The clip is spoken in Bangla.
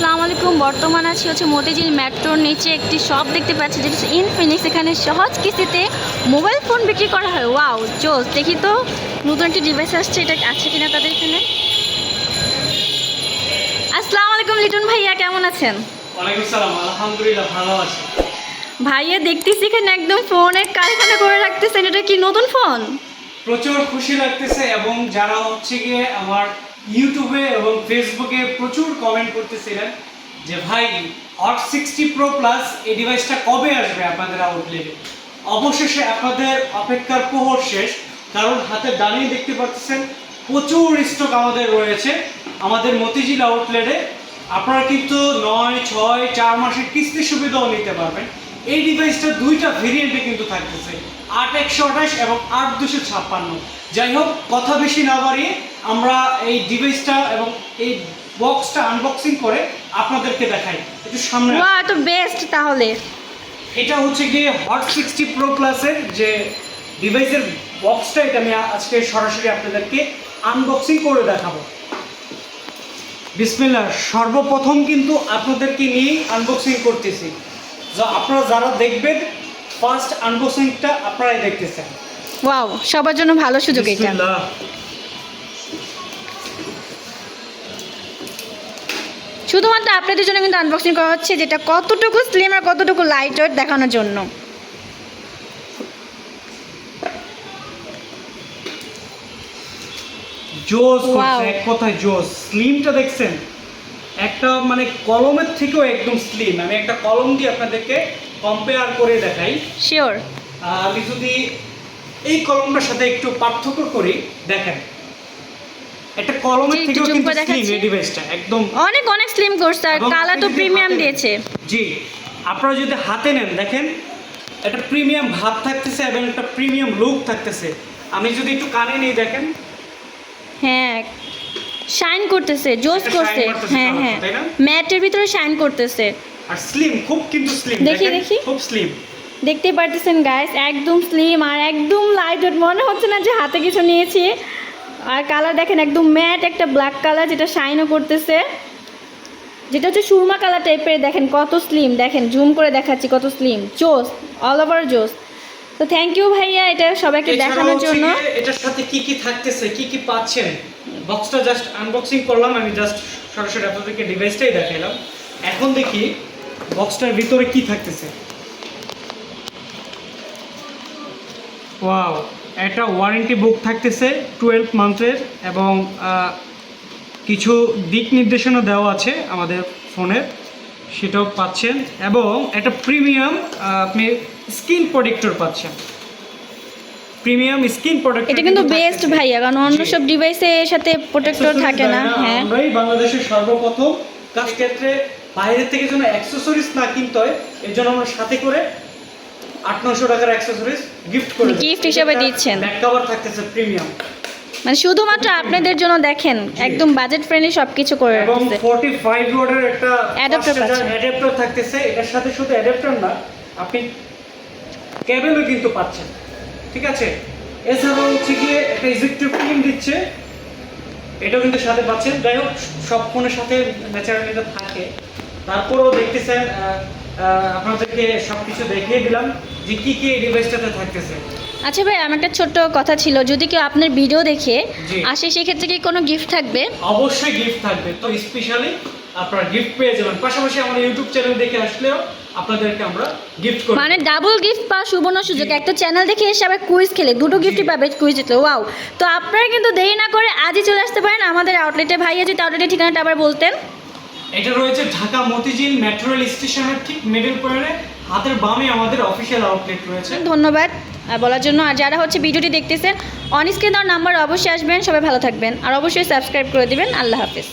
আসসালামু আলাইকুম। বর্তমান আছি হচ্ছে মতিঝিল মেট্রোর নিচে একটি শপ দেখতে পাচ্ছি যেটা ইনফিনিক্স এখানে সহজ কিস্তিতে মোবাইল ফোন বিক্রি করা হয়। ওয়াও জোস। দেখি তো নতুন একটি ডিভাইস আসছে এটা আছে কিনা তাদের এখানে? আসসালামু আলাইকুম লিটন ভাইয়া কেমন আছেন? আলহামদুলিল্লাহ ভালো আছি। ভাইয়া দেখতেছি এখানে একদম ফোনের কারখানা করে রাখতেছেন এটা কি নতুন ফোন? প্রচুর খুশি লাগতেছে এবং যারা হচ্ছে গিয়ে আমার ইউটিউবে এবং ফেসবুকে প্রচুর কমেন্ট করতেছিলেন যে, ভাই হট সিক্সটি প্রো প্লাস এই ডিভাইসটা কবে আসবে আপনাদের আউটলেটে অবশেষে আপনাদের অপেক্ষার প্রহর শেষ, কারণ হাতে দাঁড়িয়ে দেখতে পাচ্ছেন, প্রচুর স্টক আমাদের রয়েছে। আমাদের মতিঝিল আউটলেটে আপনারা কিন্তু নয়, ছয়, চার মাসের কিস্তি সুবিধাও নিতে পারবেন। এই ডিভাইসটা দুইটা ভেরিয়েন্টে কিন্তু থাকতেছে, আট একশো আঠাশ এবং আট দুশো ছাপ্পান্ন। যাই হোক, কথা বেশি না বাড়িয়ে আমরা এই ডিভাইসটা এবং এই বক্সটা আনবক্সিং করে আপনাদেরকে দেখাই। একটু সামনে ওয়া তো বেস্ট তাহলে। এটা হচ্ছে গিয়ে হট সিক্সটি প্রো প্লাসের যে ডিভাইসের বক্সটা এটা আমি আজকে সরাসরি আপনাদেরকে আনবক্সিং করে দেখাবো। বিসমিল্লাহ সর্বপ্রথম কিন্তু আপনাদেরকে নিয়েই আনবক্সিং করতেছি। যা আপনারা যারা দেখবেন ফার্স্ট আনবক্সিংটা আপনারাই দেখতেছেন। ওয়াও সবার জন্য ভালো সুযোগ এটা। শুধুমাত্র আপনাদের জন্য কিন্তু আনবক্সিং করা হচ্ছে যেটা কতটুকু স্লিম আর কতটুকু লাইট ওয়েট দেখানোর জন্য। জোস. এক কথায় জোস স্লিমটা দেখছেন? একটা মানে কলমের থেকেও একদম স্লিম আমি একটা কলম দিয়ে আপনাদেরকে কম্পেয়ার করে দেখাই। শিওর আমি যদি এই কলমটার সাথে একটু পার্থক্য করি দেখেন। একটা কলমের থেকেও কিন্তু স্লিম এই ডিভাইসটা একদম। অনেক অনেক স্লিম করছে আর কালার তো প্রিমিয়াম দিয়েছে। জি আপনারা যদি হাতে নেন দেখেন একটা প্রিমিয়াম ভাব থাকতেছে এবং একটা প্রিমিয়াম লুক থাকতেছে। আমি যদি একটু কানে নিই দেখেন। হ্যাঁ শাইন করতেছে জোস করছে। হ্যাঁ হ্যাঁ। ম্যাটের ভিতরে শাইন করতেছে। আর স্লিম খুব কিন্তু স্লিম দেখি, দেখি। খুব স্লিম দেখতেই পারতেছেন গাইস একদম স্লিম আর একদম লাইট মনে হচ্ছে না যে হাতে কিছু নিয়েছি। আর কালার দেখেন একদম ম্যাট একটা ব্ল্যাক কালার যেটা শাইনও করতেছে। যেটা হচ্ছে সুরমা কালার টাইপের দেখেন কত স্লিম দেখেন জুম করে দেখাচ্ছি কত স্লিম জোস অল ওভার জোস তো থ্যাংক ইউ ভাইয়া এটা সবাইকে দেখানোর জন্য। এটার সাথে কি কি থাকতেছে কি কি পাচ্ছেন? বক্সটা জাস্ট আনবক্সিং করলাম আমি জাস্ট সরাসরি আপনাদেরকে ডিভাইসটাই দেখাইলাম। এখন দেখি বক্সটার ভিতরে কি থাকতেছে। ওয়াও একটা ওয়ারেন্টি বুক থাকতেছে টুয়েলভ মান্থের এবং কিছু দিক নির্দেশনা দেওয়া আছে আমাদের ফোনের সেটাও পাচ্ছেন এবং একটা প্রিমিয়াম আপনি স্কিন প্রোটেক্টর পাচ্ছেন। প্রিমিয়াম স্কিন প্রোটেক্টর এটা কিন্তু বেস্ট ভাইয়া কারণ অন্য সব ডিভাইসের সাথে প্রোটেক্টর থাকে না হ্যাঁ। আমরাই বাংলাদেশের সর্বপ্রথম কাজ ক্ষেত্রে বাইরের থেকে যেন অ্যাক্সেসরিজ না কিনতে হয় এর জন্য আমরা সাথে করে আট নশো টাকার অ্যাক্সেসরিজ গিফট করে Gift হিসেবে দিচ্ছেন। ব্যাক কভার থাকতেছে প্রিমিয়াম মানে শুধুমাত্র আপনাদের জন্য দেখেন একদম বাজেট ফ্রেন্ডলি সব কিছু করে এবং রাখছে ফোর্টি ফাইভ ওয়াটের একটা পাচ্ছেন। অ্যাডাপ্টার থাকতেছে। এটার সাথে শুধু অ্যাডাপ্টার না আপনি কেবলও কিন্তু পাচ্ছেন। ঠিক আছে? এছাড়াও হচ্ছে গিয়ে একটা ইজেক্টিভ পিন দিচ্ছে। এটাও কিন্তু সাথে পাচ্ছেন। যাই হোক সব ফোনের সাথে ন্যাচারালি থাকে। তারপরেও দেখতেছেন আপনাদেরকে সব কিছু দেখিয়ে দিলাম যে কি কি ডিভাইসটাতে থাকতেছে। আচ্ছা ভাই আমার একটা ছোট্ট কথা ছিল যদি কেউ আপনার ভিডিও দেখে। আসে সেক্ষেত্রে কি কোনো গিফট থাকবে? অবশ্যই গিফট থাকবে তো স্পেশালি আপনারা গিফট পেয়ে যাবেন। পাশাপাশি আমাদের ইউটিউব চ্যানেল দেখে আসলেও আপনাদেরকে আমরা গিফট করব। মানে ডাবল গিফট পাওয়ার সুবর্ণ সুযোগ। একটা চ্যানেল দেখে এসে আবার কুইজ খেলে দুটো গিফটই পাবে কুইজ জিতলে ওয়াও তো আপনারা কিন্তু দেরি না করে আজই চলে আসতে পারেন আমাদের আউটলেটে ভাইয়া যদি আউটলেটের ঠিকানাটা আবার বলতেন। এটা রয়েছে ঢাকা মতিঝিল মেট্রো রেল স্টেশনের ঠিক মিডল পয়েন্টে হাতের বামে আমাদের অফিসিয়াল আউটলেট রয়েছে। ধন্যবাদ বলার জন্য। আর যারা হচ্ছে ভিডিওটি দেখতেছেন অনস্ক্রিন দেওয়ার নাম্বার অবশ্যই আসবেন। সবাই ভালো থাকবেন। আর অবশ্যই সাবস্ক্রাইব করে দিবেন। আল্লাহ হাফিজ।